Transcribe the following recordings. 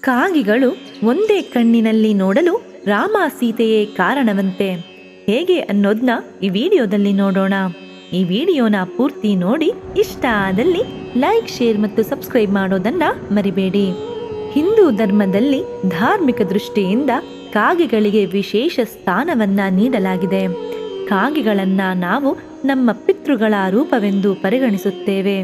ಕಾಗಿಗಳು ಒಂದೇ ಕಣ್ಣಿನಲ್ಲಿ ನೋಡಲು ರಾಮ ಸೀತೆಯೇ ಕಾರಣವಂತೆ. ಹೇಗೆ ಅನ್ನೋದನ್ನ ಈ ವಿಡಿಯೋದಲ್ಲಿ ನೋಡೋಣ. ಈ ವಿಡಿಯೋನ ಪೂರ್ತಿ ನೋಡಿ, ಇಷ್ಟ ಆದಲ್ಲಿ ಲೈಕ್, ಶೇರ್ ಮತ್ತು ಸಬ್ಸ್ಕ್ರೈಬ್ ಮಾಡೋದನ್ನ ಮರಿಬೇಡಿ. ಹಿಂದೂ ಧರ್ಮದಲ್ಲಿ ಧಾರ್ಮಿಕ ದೃಷ್ಟಿಯಿಂದ ಕಾಗೆಗಳಿಗೆ ವಿಶೇಷ ಸ್ಥಾನವನ್ನ ನೀಡಲಾಗಿದೆ. ಕಾಗೆಗಳನ್ನ ನಾವು ನಮ್ಮ ಪಿತೃಗಳ ರೂಪವೆಂದು ಪರಿಗಣಿಸುತ್ತೇವೆ.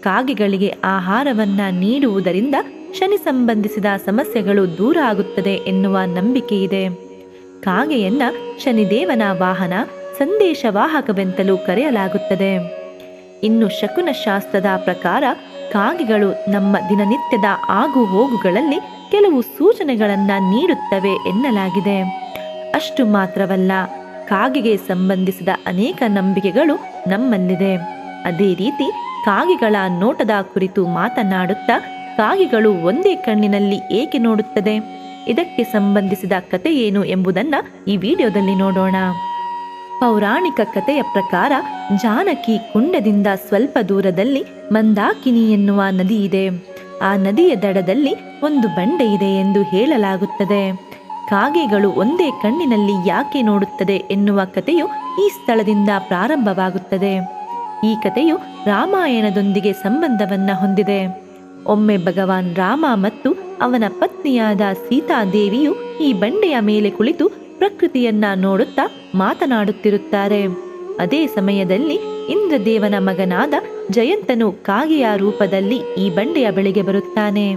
ಕಾಗೆಗಳಿಗೆ ಆಹಾರವನ್ನ ನೀಡುವುದರಿಂದ ಶನಿ ಸಂಬಂಧಿಸಿದ ಸಮಸ್ಯೆಗಳು ದೂರ ಆಗುತ್ತದೆ ಎನ್ನುವ ನಂಬಿಕೆ ಇದೆ ಕಾಗೆಯನ್ನ ಶನಿದೇವನ ವಾಹನ ಸಂದೇಶವಾಹಕವೆಂತಲೂ ಕರೆಯಲಾಗುತ್ತದೆ. ಇನ್ನು ಶಕುನ ಶಾಸ್ತ್ರದ ಪ್ರಕಾರ ಕಾಗೆಗಳು ನಮ್ಮ ದಿನನಿತ್ಯದ ಆಗು ಹೋಗುಗಳಲ್ಲಿ ಕೆಲವು ಸೂಚನೆಗಳನ್ನ ನೀಡುತ್ತವೆ ಎನ್ನಲಾಗಿದೆ. ಅಷ್ಟು ಮಾತ್ರವಲ್ಲ, ಕಾಗೆಗೆ ಸಂಬಂಧಿಸಿದ ಅನೇಕ ನಂಬಿಕೆಗಳು ನಮ್ಮಲ್ಲಿದೆ. ಅದೇ ರೀತಿ ಕಾಗೆಗಳ ನೋಟದ ಕುರಿತು ಮಾತನಾಡುತ್ತಾ ಕಾಗೆಗಳು ಒಂದೇ ಕಣ್ಣಿನಲ್ಲಿ ಏಕೆ ನೋಡುತ್ತದೆ? ಇದಕ್ಕೆ ಸಂಬಂಧಿಸಿದ ಕತೆ ಏನು ಎಂಬುದನ್ನ ಈ ವಿಡಿಯೋದಲ್ಲಿ ನೋಡೋಣ. ಪೌರಾಣಿಕ ಕಥೆಯ ಪ್ರಕಾರ ಜಾನಕಿ ಕುಂಡದಿಂದ ಸ್ವಲ್ಪ ದೂರದಲ್ಲಿ ಮಂದಾಕಿನಿ ಎನ್ನುವ ನದಿ ಇದೆ. ಆ ನದಿಯ ದಡದಲ್ಲಿ ಒಂದು ಬಂಡೆ ಇದೆ ಎಂದು ಹೇಳಲಾಗುತ್ತದೆ. ಕಾಗೆಗಳು ಒಂದೇ ಕಣ್ಣಿನಲ್ಲಿ ಯಾಕೆ ನೋಡುತ್ತದೆ ಎನ್ನುವ ಕಥೆಯು ಈ ಸ್ಥಳದಿಂದ ಪ್ರಾರಂಭವಾಗುತ್ತದೆ. ಈ ಕಥೆಯು ರಾಮಾಯಣದೊಂದಿಗೆ ಸಂಬಂಧವನ್ನ ಹೊಂದಿದೆ. ಒಮ್ಮೆ ಭಗವಾನ್ ರಾಮ ಮತ್ತು ಅವನ ಪತ್ನಿಯಾದ ಸೀತಾದೇವಿಯು ಈ ಬಂಡೆಯ ಮೇಲೆ ಕುಳಿತು ಪ್ರಕೃತಿಯನ್ನ ನೋಡುತ್ತಾ ಮಾತನಾಡುತ್ತಿರುತ್ತಾರೆ. ಅದೇ ಸಮಯದಲ್ಲಿ ಇಂದ್ರದೇವನ ಮಗನಾದ ಜಯಂತನು ಕಾಗೆಯ ರೂಪದಲ್ಲಿ ಈ ಬಂಡೆಯ ಬಳಿಗೆ ಬರುತ್ತಾನೆ.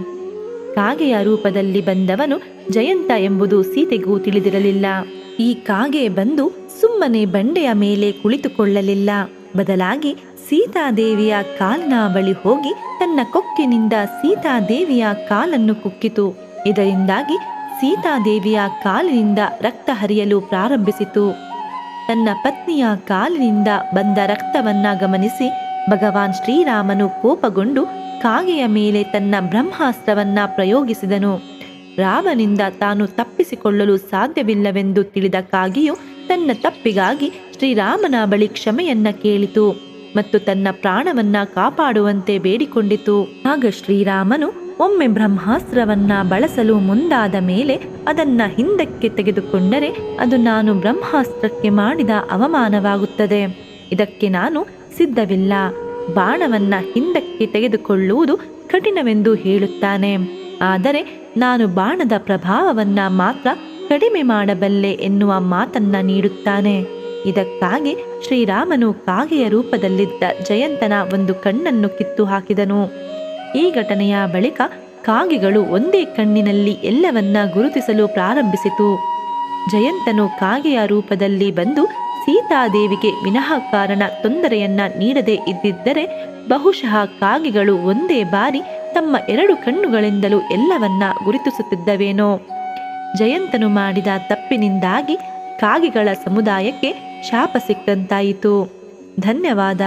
ಕಾಗೆಯ ರೂಪದಲ್ಲಿ ಬಂದವನು ಜಯಂತ ಎಂಬುದು ಸೀತೆಗೂ ತಿಳಿದಿರಲಿಲ್ಲ. ಈ ಕಾಗೆ ಬಂದು ಸುಮ್ಮನೆ ಬಂಡೆಯ ಮೇಲೆ ಕುಳಿತುಕೊಳ್ಳಲಿಲ್ಲ. ಬದಲಾಗಿ ಸೀತಾದೇವಿಯ ಕಾಲಿನ ಬಳಿ ಹೋಗಿ ತನ್ನ ಕೊಕ್ಕಿನಿಂದ ಸೀತಾದೇವಿಯ ಕಾಲನ್ನು ಕುಕ್ಕಿತು. ಇದರಿಂದಾಗಿ ಸೀತಾದೇವಿಯ ಕಾಲಿನಿಂದ ರಕ್ತ ಹರಿಯಲು ಪ್ರಾರಂಭಿಸಿತು. ತನ್ನ ಪತ್ನಿಯ ಕಾಲಿನಿಂದ ಬಂದ ರಕ್ತವನ್ನ ಗಮನಿಸಿ ಭಗವಾನ್ ಶ್ರೀರಾಮನು ಕೋಪಗೊಂಡು ಕಾಗೆಯ ಮೇಲೆ ತನ್ನ ಬ್ರಹ್ಮಾಸ್ತ್ರವನ್ನ ಪ್ರಯೋಗಿಸಿದನು. ರಾಮನಿಂದ ತಾನು ತಪ್ಪಿಸಿಕೊಳ್ಳಲು ಸಾಧ್ಯವಿಲ್ಲವೆಂದು ತಿಳಿದ ಕಾಗೆಯು ತನ್ನ ತಪ್ಪಿಗಾಗಿ ಶ್ರೀರಾಮನ ಬಳಿ ಕ್ಷಮೆಯನ್ನ ಕೇಳಿತು. ಮತ್ತು ತನ್ನ ಪ್ರಾಣವನ್ನ ಕಾಪಾಡುವಂತೆ ಬೇಡಿಕೊಂಡಿತು. ಆಗ ಶ್ರೀರಾಮನು ಒಮ್ಮೆ ಬ್ರಹ್ಮಾಸ್ತ್ರವನ್ನ ಬಳಸಲು ಮುಂದಾದ ಮೇಲೆ ಅದನ್ನ ಹಿಂದಕ್ಕೆ ತೆಗೆದುಕೊಂಡರೆ ಅದು ನಾನು ಬ್ರಹ್ಮಾಸ್ತ್ರಕ್ಕೆ ಮಾಡಿದ ಅವಮಾನವಾಗುತ್ತದೆ. ಇದಕ್ಕೆ ನಾನು ಸಿದ್ಧವಿಲ್ಲ. ಬಾಣವನ್ನ ಹಿಂದಕ್ಕೆ ತೆಗೆದುಕೊಳ್ಳುವುದು ಕಠಿಣವೆಂದು ಹೇಳುತ್ತಾನೆ. ಆದರೆ ನಾನು ಬಾಣದ ಪ್ರಭಾವವನ್ನ ಮಾತ್ರ ಕಡಿಮೆ ಮಾಡಬಲ್ಲೆ ಎನ್ನುವ ಮಾತನ್ನ ನೀಡುತ್ತಾನೆ. ಇದಕ್ಕಾಗಿ ಶ್ರೀರಾಮನು ಕಾಗೆಯ ರೂಪದಲ್ಲಿದ್ದ ಜಯಂತನ ಒಂದು ಕಣ್ಣನ್ನು ಕಿತ್ತು ಹಾಕಿದನು. ಈ ಘಟನೆಯ ಬಳಿಕ ಕಾಗೆಗಳು ಒಂದೇ ಕಣ್ಣಿನಲ್ಲಿ ಎಲ್ಲವನ್ನ ಗುರುತಿಸಲು ಪ್ರಾರಂಭಿಸಿತು. ಜಯಂತನು ಕಾಗೆಯ ರೂಪದಲ್ಲಿ ಬಂದು ಸೀತಾದೇವಿಗೆ ವಿನಾಕಾರಣ ತೊಂದರೆಯನ್ನ ನೀಡದೇ ಇದ್ದಿದ್ದರೆ ಬಹುಶಃ ಕಾಗೆಗಳು ಒಂದೇ ಬಾರಿ ತಮ್ಮ ಎರಡು ಕಣ್ಣುಗಳಿಂದಲೂ ಎಲ್ಲವನ್ನ ಗುರುತಿಸುತ್ತಿದ್ದವೇನೋ. ಜಯಂತನು ಮಾಡಿದ ತಪ್ಪಿನಿಂದಾಗಿ ಕಾಗೆಗಳ ಸಮುದಾಯಕ್ಕೆ ಶಾಪ ಸಿಕ್ಕಂತಾಯಿತು. ಧನ್ಯವಾದ.